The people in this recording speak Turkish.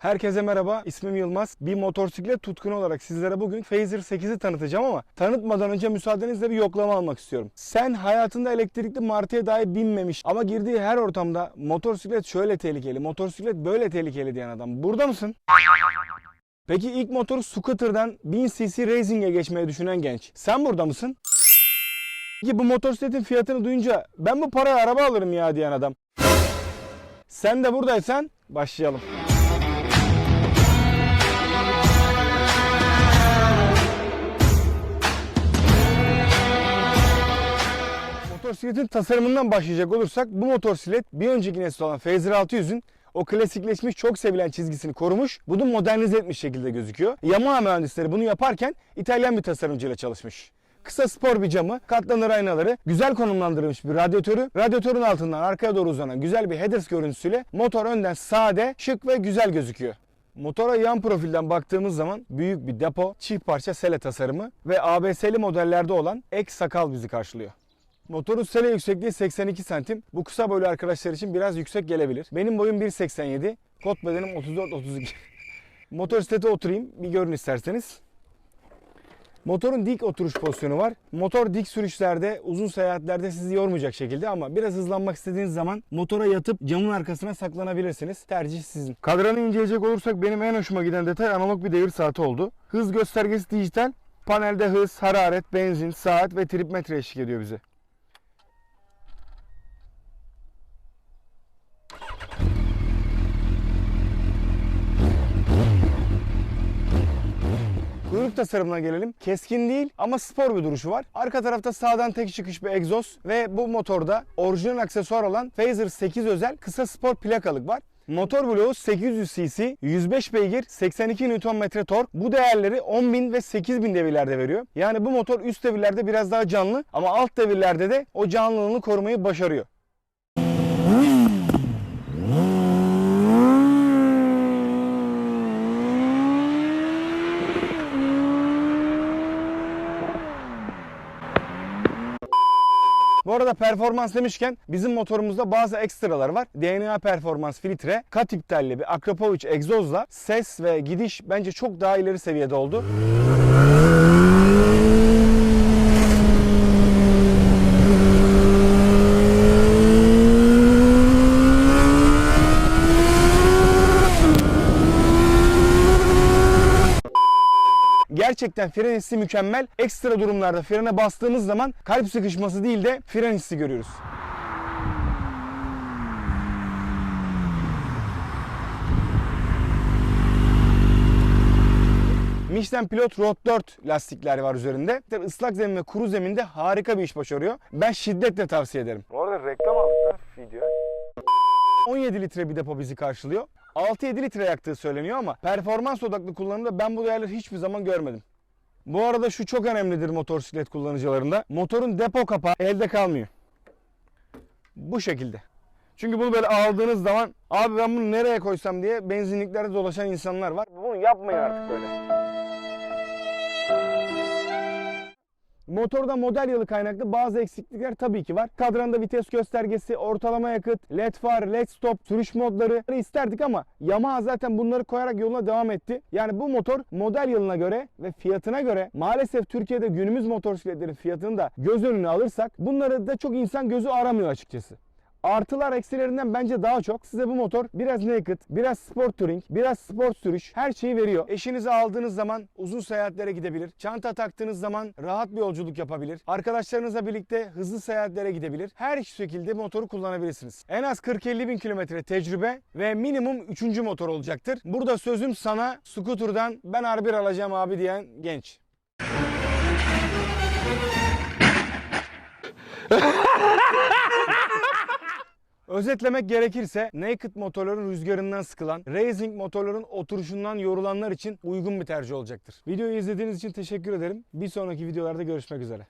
Herkese merhaba, ismim Yılmaz. Bir motosiklet tutkunu olarak sizlere bugün Phaser 8'i tanıtacağım ama tanıtmadan önce müsaadenizle bir yoklama almak istiyorum. Sen hayatında elektrikli martıya dahi binmemiş ama girdiği her ortamda motosiklet şöyle tehlikeli, motosiklet böyle tehlikeli diyen adam. Burada mısın? Peki ilk motoru scooter'dan 1000 cc racing'e geçmeyi düşünen genç. Sen burada mısın? Peki bu motosikletin fiyatını duyunca ben bu paraya araba alırım ya diyen adam. Sen de buradaysan başlayalım. Motosikletin tasarımından başlayacak olursak bu motosiklet bir önceki nesil olan Phaser 600'ün o klasikleşmiş çok sevilen çizgisini korumuş, bunu modernize etmiş şekilde gözüküyor. Yamaha mühendisleri bunu yaparken İtalyan bir tasarımcıyla çalışmış. Kısa spor bir camı, katlanır aynaları, güzel konumlandırılmış bir radyatörü, radyatörün altından arkaya doğru uzanan güzel bir headers görüntüsüyle motor önden sade, şık ve güzel gözüküyor. Motora yan profilden baktığımız zaman büyük bir depo, çift parça sele tasarımı ve ABS'li modellerde olan ek sakal bizi karşılıyor. Motorun sele yüksekliği 82 santim. Bu kısa boylu arkadaşlar için biraz yüksek gelebilir. Benim boyum 1.87. Kot bedenim 34-32. Motosiklete oturayım. Bir görün isterseniz. Motorun dik oturuş pozisyonu var. Motor dik sürüşlerde, uzun seyahatlerde sizi yormayacak şekilde ama biraz hızlanmak istediğiniz zaman motora yatıp camın arkasına saklanabilirsiniz. Tercih sizin. Kadranı inceleyecek olursak benim en hoşuma giden detay analog bir devir saati oldu. Hız göstergesi dijital. Panelde hız, hararet, benzin, saat ve trip metre eşlik ediyor bize. Kuyruk tasarımına gelelim. Keskin değil ama spor bir duruşu var. Arka tarafta sağdan tek çıkış bir egzoz ve bu motorda orijinal aksesuar olan Phaser 8 özel kısa spor plakalık var. Motor bloğu 800 cc, 105 beygir, 82 Nm tork. Bu değerleri 10.000 ve 8.000 devirlerde veriyor. Yani bu motor üst devirlerde biraz daha canlı ama alt devirlerde de o canlılığını korumayı başarıyor. Bu arada performans demişken bizim motorumuzda bazı ekstralar var. DNA performans filtre, kat iptalli bir Akrapovic egzozla ses ve gidiş bence çok daha ileri seviyede oldu. Gerçekten fren hissi mükemmel. Ekstra durumlarda frene bastığımız zaman kalp sıkışması değil de fren hissi görüyoruz. Michelin Pilot Road 4 lastikler var üzerinde. Islak zemin ve kuru zeminde harika bir iş başarıyor. Ben şiddetle tavsiye ederim. Bu arada reklam aldık video. 17 litre bir depo bizi karşılıyor. 6-7 litre yaktığı söyleniyor ama performans odaklı kullanımda ben bu değerleri hiçbir zaman görmedim. Bu arada şu çok önemlidir motosiklet kullanıcılarında. Motorun depo kapağı elde kalmıyor. Bu şekilde. Çünkü bunu böyle aldığınız zaman abi ben bunu nereye koysam diye benzinliklerde dolaşan insanlar var. Bunu yapmayın artık böyle. Motorda model yılı kaynaklı bazı eksiklikler tabii ki var. Kadranda vites göstergesi, ortalama yakıt, led far, led stop, sürüş modları isterdik ama Yamaha zaten bunları koyarak yoluna devam etti. Yani bu motor model yılına göre ve fiyatına göre maalesef Türkiye'de günümüz motosikletlerin fiyatını da göz önüne alırsak bunları da çok insan gözü aramıyor açıkçası. Artılar eksilerinden bence daha çok. Size bu motor biraz naked, biraz sport touring, biraz sport sürüş her şeyi veriyor. Eşinizi aldığınız zaman uzun seyahatlere gidebilir. Çanta taktığınız zaman rahat bir yolculuk yapabilir. Arkadaşlarınızla birlikte hızlı seyahatlere gidebilir. Her şekilde motoru kullanabilirsiniz. En az 40-50 bin kilometre tecrübe ve minimum 3. motor olacaktır. Burada sözüm sana scooter'dan ben R1 alacağım abi diyen genç. Özetlemek gerekirse naked motorların rüzgarından sıkılan, racing motorların oturuşundan yorulanlar için uygun bir tercih olacaktır. Videoyu izlediğiniz için teşekkür ederim. Bir sonraki videolarda görüşmek üzere.